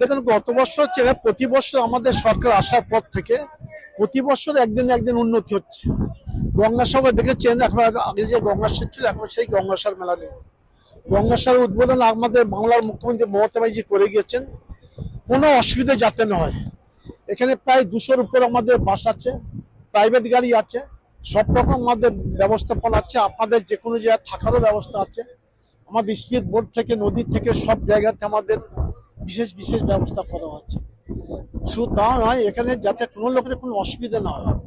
দেখুন, গত বছর চেয়ে প্রতি বছর আমাদের সরকার আসার পর থেকে প্রতি বছর একদিন একদিন উন্নতি হচ্ছে। গঙ্গাসাগর দেখেছেন? এখন আগে যে গঙ্গাসার ছিল, এখন সেই গঙ্গাসার মেলা নেই। গঙ্গাসার উদ্বোধন আমাদের বাংলার মুখ্যমন্ত্রী মমতা ব্যানার্জি করে গিয়েছেন। কোনো অসুবিধা যাতে না হয়। এখানে প্রায় দুশোর উপর আমাদের বাস আছে, প্রাইভেট গাড়ি আছে, সব রকম আমাদের ব্যবস্থাপনা আছে। আপনাদের যে কোনো জায়গায় থাকারও ব্যবস্থা আছে। আমাদের স্পিড বোর্ড থেকে নদী থেকে, সব জায়গাতে আমাদের বিশেষ বিশেষ ব্যবস্থা করা হচ্ছে। শুধু তা নয়, এখানে যাতে কোনো লোকের কোনো অসুবিধা না হয়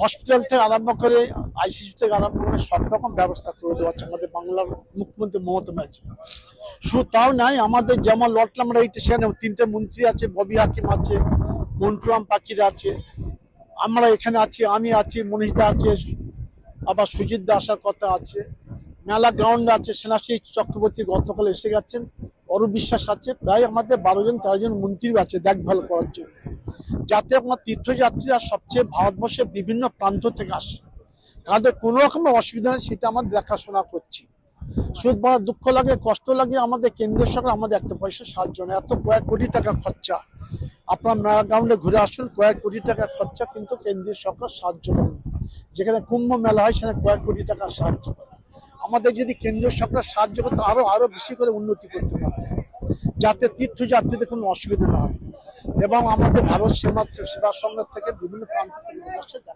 হসপিটাল থেকে আরম্ভ করে আইসিসি থেকে আরম্ভ করে সব রকম ব্যবস্থা করে দেওয়া হচ্ছে আমাদের বাংলার মুখ্যমন্ত্রী মমতা ব্যানার্জি। শুধু তাও নাই আমাদের যেমন লটলাম রাইটে সেখানে তিনটে মন্ত্রী আছে, ববি হাকিম আছে মন্টুরাম পাকিরা আছে, আমরা এখানে আছি, আমি আছি, মনীষদা আছে, আবার সুজিত দা আসার কথা আছে। মেলা গ্রাউন্ড আছে, সেনাশ্রী চক্রবর্তী গতকাল এসে গেছেন, অরূপ বিশ্বাস আছে, প্রায় আমাদের বারো জন, তেরো জন মন্ত্রী আছে দেখভাল করার জন্য। যাতে আমার তীর্থযাত্রীরা সবচেয়ে ভারতবর্ষের বিভিন্ন প্রান্ত থেকে আসে। তাদের কোনো রকম অসুবিধা নেই, সেটা আমরা দেখাশোনা করছি। সুদ বড়, দুঃখ লাগে, কষ্ট লাগে, আমাদের কেন্দ্রীয় সরকার আমাদের একটা পয়সা সাহায্য নেই এত কয়েক কোটি টাকা খরচা। আপনার মেলা গ্রাউন্ডে ঘুরে আসুন, কয়েক কোটি টাকা খরচা কিন্তু কেন্দ্রীয় সরকার সাহায্য করে। যেখানে কুম্ভ মেলা হয়, সেখানে কয়েক কোটি টাকা সাহায্য করে। আমাদের যদি কেন্দ্রীয় সরকার সাহায্য করতো আরও আরও বেশি করে উন্নতি করতে পারত, যাতে তীর্থযাত্রীদের কোনো অসুবিধা না হয়। এবং আমাদের ভারত সেবা সেবা সংঘ থেকে বিভিন্ন প্রান্ত থেকে দেখাশোনা